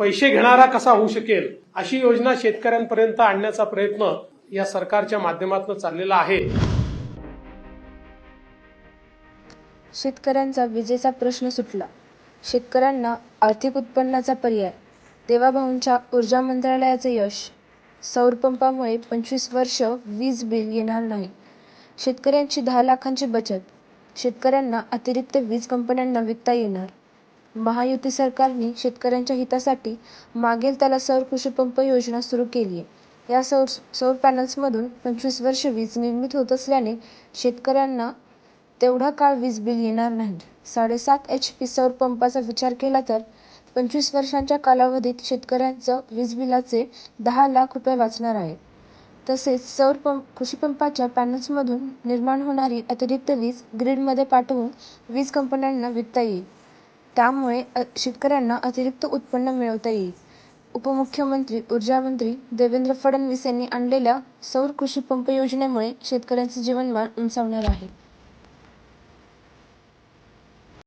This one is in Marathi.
पैसे घेणारा कसा होऊ शकेल अशी योजना शेतकऱ्यांपर्यंत आणण्याचा प्रयत्न या सरकारच्या माध्यमातून चाललेला आहे. शेतकऱ्यांचा विजेचा प्रश्न सुटला. शेतकऱ्यांना आर्थिक उत्पन्नाचा पर्याय देवाभाऊंच्या ऊर्जा मंत्रालयाचे यश सौर पंपामुळे पंचवीस वर्ष वीज बिल येणार नाही. शेतकऱ्यांची दहा लाखांची बचत शेतकऱ्यांना अतिरिक्त वीज कंपन्यांना विकता येणार. महायुती सरकारने शेतकऱ्यांच्या हितासाठी मागेल त्याला सौर कृषीपंप योजना सुरू केली आहे. या सौर सौर पॅनल्समधून पंचवीस वर्ष वीज निर्मित होत असल्याने शेतकऱ्यांना तेवढा काळ वीज बिल येणार नाही. साडेसात एच पी सौर पंपाचा विचार केला तर पंचवीस वर्षांच्या कालावधीत शेतकऱ्यांचं वीज बिलाचे दहा लाख रुपये वाचणार आहे. तसेच सौर पंप कृषीपंपाच्या पॅनल्समधून निर्माण होणारी अतिरिक्त वीज ग्रीडमध्ये पाठवून वीज कंपन्यांना विकता येईल. त्यामुळे शेतकऱ्यांना अतिरिक्त उत्पन्न मिळवता येईल. उपमुख्यमंत्री ऊर्जामंत्री देवेंद्र फडणवीस यांनी आणलेल्या सौर कृषी पंप योजनेमुळे शेतकऱ्यांचे जीवनमान उंचावणार आहे.